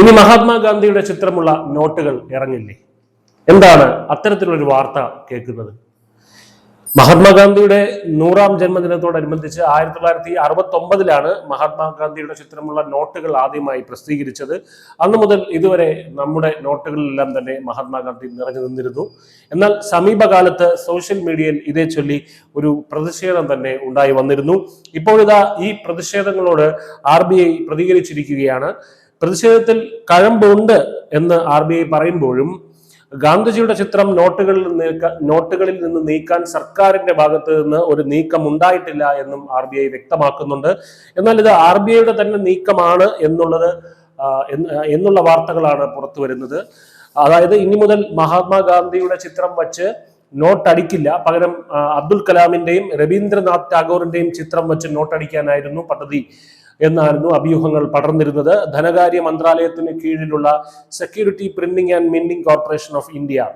ഇനി മഹാത്മാഗാന്ധിയുടെ ചിത്രമുള്ള നോട്ടുകൾ ഇറങ്ങില്ലേ? എന്താണ് അത്തരത്തിലൊരു വാർത്ത കേൾക്കുന്നത്? മഹാത്മാഗാന്ധിയുടെ നൂറാം ജന്മദിനത്തോടനുബന്ധിച്ച് ആയിരത്തി തൊള്ളായിരത്തി അറുപത്തി ഒമ്പതിലാണ് മഹാത്മാഗാന്ധിയുടെ ചിത്രമുള്ള നോട്ടുകൾ ആദ്യമായി പ്രസിദ്ധീകരിച്ചത്. അന്നു മുതൽ ഇതുവരെ നമ്മുടെ നോട്ടുകളിലെല്ലാം തന്നെ മഹാത്മാഗാന്ധി നിറഞ്ഞു നിന്നിരുന്നു. എന്നാൽ സമീപകാലത്ത് സോഷ്യൽ മീഡിയയിൽ ഇതേ ചൊല്ലി ഒരു പ്രതിഷേധം തന്നെ ഉണ്ടായി വന്നിരുന്നു. ഇപ്പോഴിതാ ഈ പ്രതിഷേധങ്ങളോട് ആർ ബി ഐ പ്രതികരിച്ചിരിക്കുകയാണ്. പ്രതിഷേധത്തിൽ കഴമ്പുണ്ട് എന്ന് ആർ ബി ഐ പറയുമ്പോഴും ഗാന്ധിജിയുടെ ചിത്രം നോട്ടുകളിൽ നീക്കാൻ നോട്ടുകളിൽ നിന്ന് നീക്കാൻ സർക്കാരിന്റെ ഭാഗത്ത് നിന്ന് ഒരു നീക്കം ഉണ്ടായിട്ടില്ല എന്നും ആർ ബി ഐ വ്യക്തമാക്കുന്നുണ്ട്. എന്നാൽ ഇത് ആർ ബി ഐയുടെ തന്നെ നീക്കമാണ് എന്നുള്ളത് എന്നുള്ള വാർത്തകളാണ് പുറത്തു വരുന്നത്. അതായത് ഇനി മുതൽ മഹാത്മാഗാന്ധിയുടെ ചിത്രം വച്ച് നോട്ട് അടിക്കില്ല പകരം അബ്ദുൽ കലാമിന്റെയും രവീന്ദ്രനാഥ് ടാഗോറിന്റെയും ചിത്രം വെച്ച് നോട്ടടിക്കാനായിരുന്നു പദ്ധതി. എന്നായിരുന്നു അഭ്യൂഹങ്ങൾ പടർന്നിരുന്നത്. ധനകാര്യ മന്ത്രാലയത്തിന് കീഴിലുള്ള security printing and minting corporation of India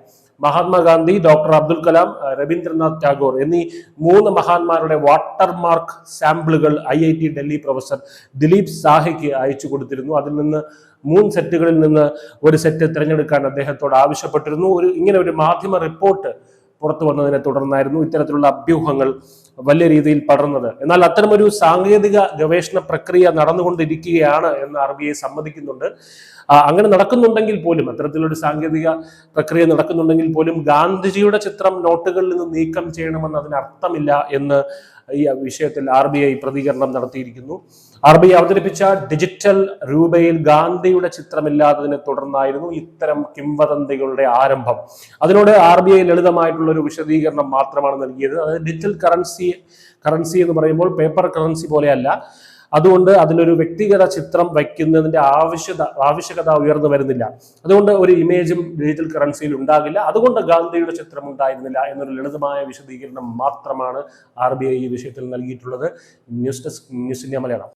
Mahatma Gandhi doctor Abdul Kalam Rabindranath Tagore എന്നീ മൂന്ന് മഹാന്മാരുടെ വാട്ടർമാർക്ക് സാമ്പിളുകൾ I I T Delhi professor Dilip സാഹയ്ക്ക് അയച്ചു കൊടുത്തിരുന്നു. അതിൽ നിന്ന് മൂന്ന് സെറ്റുകളിൽ നിന്ന് ഒരു സെറ്റ് തിരഞ്ഞെടുക്കാൻ അദ്ദേഹത്തോട് ആവശ്യപ്പെട്ടിരുന്നു. ഒരു ഇങ്ങനെ ഒരു മാധ്യമ റിപ്പോർട്ട് പുറത്തു വന്നതിനെ തുടർന്നായിരുന്നു ഇത്തരത്തിലുള്ള അഭ്യൂഹങ്ങൾ വലിയ രീതിയിൽ പടർന്നത്. എന്നാൽ അത്തരമൊരു സാങ്കേതിക ഗവേഷണ പ്രക്രിയ നടന്നുകൊണ്ടിരിക്കുകയാണ് എന്ന് ആർ ബി ഐ സമ്മതിക്കുന്നുണ്ട് അങ്ങനെ നടക്കുന്നുണ്ടെങ്കിൽ പോലും അത്തരത്തിലൊരു സാങ്കേതിക പ്രക്രിയ നടക്കുന്നുണ്ടെങ്കിൽ പോലും ഗാന്ധിജിയുടെ ചിത്രം നോട്ടുകളിൽ നിന്ന് നീക്കം ചെയ്യണമെന്ന് അതിന് അർത്ഥമില്ല എന്ന് ഈ വിഷയത്തിൽ ആർ ബി ഐ പ്രതികരണം നടത്തിയിരിക്കുന്നു. ആർ ബി ഐ അവതരിപ്പിച്ച ഡിജിറ്റൽ രൂപയിൽ ഗാന്ധിയുടെ ചിത്രമില്ലാത്തതിനെ തുടർന്നായിരുന്നു ഇത്തരം കിംവദന്തികളുടെ ആരംഭം. അതിനോട് ആർ ബി ഐ ലളിതമായിട്ടുള്ള ഒരു വിശദീകരണം മാത്രമാണ് നൽകിയത്. അതായത് ഡിജിറ്റൽ കറൻസി കറൻസി എന്ന് പറയുമ്പോൾ പേപ്പർ കറൻസി പോലെയല്ല. അതുകൊണ്ട് അതിലൊരു വ്യക്തിഗത ചിത്രം വയ്ക്കുന്നതിന്റെ ആവശ്യത ആവശ്യകത ഉയർന്നു വരുന്നില്ല. അതുകൊണ്ട് ഒരു ഇമേജും ഡിജിറ്റൽ കറൻസിയിൽ ഉണ്ടാകില്ല. അതുകൊണ്ട് ഗാന്ധിയുടെ ചിത്രം ഉണ്ടായിരുന്നില്ല എന്നൊരു ലളിതമായ വിശദീകരണം മാത്രമാണ് ആർ ബി ഐ ഈ വിഷയത്തിൽ നൽകിയിട്ടുള്ളത്. News desk news India Malayalam.